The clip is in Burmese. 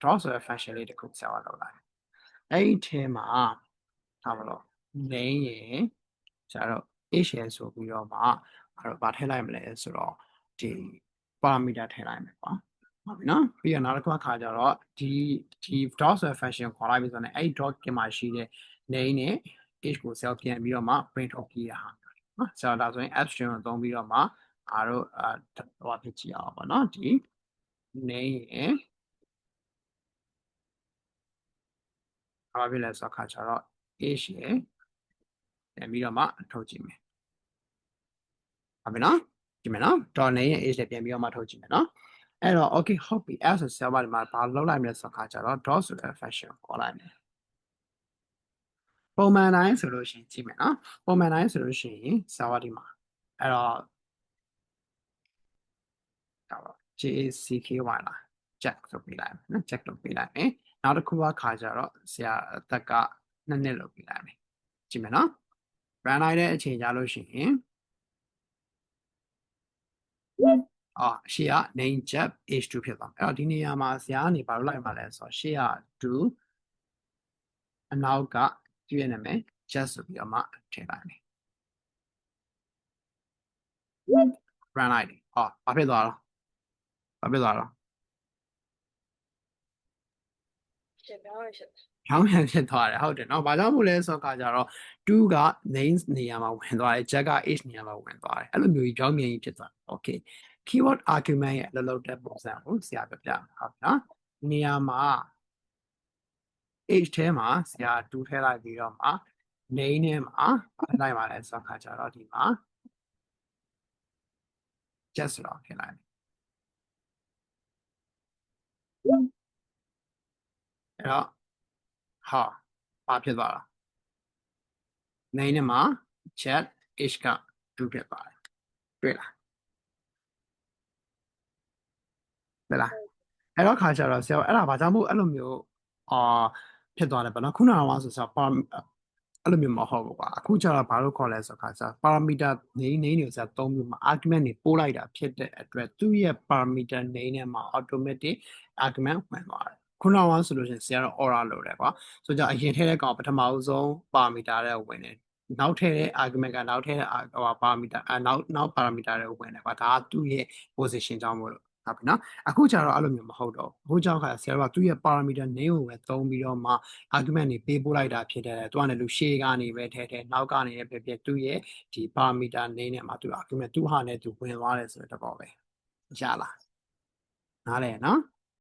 draw ဆိုတဲ့ function လေးတစ်ခုဆရာကလုပ်လိုက်အဲ့ဒီထဲမှာထားပါတော့ name ရယ်ဆရာတော့ h ရယ်ဆိုပြီးတော့မှအဲ့တော့ဗာထည့်လိုက်မလဲဆိုတော့ဒီ parameter ထည့်လိုက်မယ်ပေါ့ဟုတ်ပြီနော်ပြီးတော့နောက်တစ်ခုအခါကျတော့ဒီဒီ draw ဆိုတဲ့ function ခေါ်လိုက်ပြီဆိုတော့အဲ့ဒီ draw ကမှာရှိတဲ့ name နဲ့ h ကို cell ပြန်ပြီးတော့မှ print ထုတ်ပြရဟာနော်ဆရာဒါဆိုရင် abstract ကိုသုံးပြီးတော့မှအားတို့အာဟိုဖြစ်ကြည့်အောင်ပေါ့နော်ဒီ name ရယ် ဘာဖြစ်လဲဆိုတော့အခါကျတော့ h ရယ်ပြန်ပြီးတော့မှထုတ်ကြည့်မယ်ဟုတ်ပြီနော်ကြည့်မယ်နော် dot name ရဲ့ h နဲ့ပြန်ပြီးတော့မှထုတ်ကြည့်မယ်နော်အဲ့တော့ okay ဟုတ်ပြီအဲ့ဆိုဆရာမဒီမှာဘာလုပ်လိုက်မလဲဆိုတော့အခါကျတော့ dot ဆိုတဲ့ function ကိုခေါ်လိုက်မယ်ပုံမှန်တိုင်းဆိုလို့ရှိရင်ကြည့်မယ်နော်ပုံမှန်တိုင်းဆိုလို့ရှိရင်ဆရာမဒီမှာအဲ့တော့ဒါပါ JCKY လား check လုပ်ပေးလိုက်မယ်နော် check လုပ်ပေးလိုက်မယ် နောက်တစ်ခုကခါကြတော့ဆရာအသက်ကနှစ်နှစ်လုပ်ပေးလိုက်မယ်ကြည့်မယ်နော် run လိုက်တဲ့အချိန်ကြလို့ရှိရင်အာရှေ့က name jab h2 ဖြစ်သွားမယ်အဲ့တော့ဒီနေရာမှာဆရာကနေဘာလို့လိုက်မှာလဲဆိုတော့ရှေ့က2အနောက်ကကြည့်ရနာမယ် just ဆိုပြီးတော့မှထည့်လိုက်မယ် run လိုက်တယ်ဟောဘာဖြစ်သွားတော့ဘာဖြစ်သွားတော့ ရှင်ပြောရရှင်ချောင်းပြန်ဖြစ်သွားတယ်ဟုတ်တယ်နော်ဘာကြောင့်မို့လဲဆိုတော့ကကြတော့2က names နေရာမှာဝင်သွားတယ် jack က h နေရာမှာဝင်သွားတယ်အဲ့လိုမျိုးကြီးကြောင်းမြန်ကြီးဖြစ်သွားတယ် okay keyword argument ရဲ့အလုပ်လုပ်တဲ့ပုံစံကိုဆရာပြပြဟုတ်ပြီနော်နေရာမှာ h ထဲမှာဆရာ2ထည့်လိုက်ပြီးတော့မှ name ထဲမှာလိုက်ပါလဲဆိုတော့ခါကြတော့ဒီမှာ just တော့ထည့်လိုက်အဲ့ တော့ဟာဘာဖြစ်သွားတာနိုင်နေမှာ chat h က2ဖြစ်သွားတယ်တွေ့လားတွေ့လားအဲ့တော့ခါကျတော့ဆရာအဲ့ဒါဘာကြောင့်မို့အဲ့လိုမျိုးအာဖြစ်သွားတယ်ဗောနော်ခုနကတော့ဆိုဆရာပါအဲ့လိုမျိုးမဟုတ်ဘူးကွာအခုကျတော့ဘာလို့ခေါ်လဲဆိုတော့ခါကျ parameter name name ကိုဆရာသုံးပြီးမှ argument တွေပို့လိုက်တာဖြစ်တဲ့အတွက်သူ့ရဲ့ parameter name နဲ့မှာ automatic argument ဝင်သွားတယ် ခုနကဆိုလို့ရှိရင်ဆရာတော့ aura လို့တယ်ကွာဆိုကြအရင်ထည့်တဲ့ကောင်ပထမဦးဆုံး parameter တဲ့ဝင်တယ်နောက်ထည့်တဲ့ argument ကနောက်ထည့်တဲ့ဟို parameter အနောက်နောက် parameter တွေဝင်တယ်ကွာဒါကသူ့ရဲ့ position ကြောင့်မို့လို့ဟုတ်ပြီနော်အခုကျတော့အဲ့လိုမျိုးမဟုတ်တော့ဘူးအခုကျတော့ခါဆရာကသူ့ရဲ့ parameter name ကိုပဲသုံးပြီးတော့မှ argument တွေပေးပို့လိုက်တာဖြစ်တယ်သူကလည်းလူရှေ့ကနေပဲထည့်ထည့်နောက်ကနေပဲဖြစ်ဖြစ်သူ့ရဲ့ဒီ parameter name နဲ့မှာသူ argument သူ့ဟာနဲ့သူဝင်သွားတယ်ဆိုတဲ့သဘောပဲရလားနားလဲနော်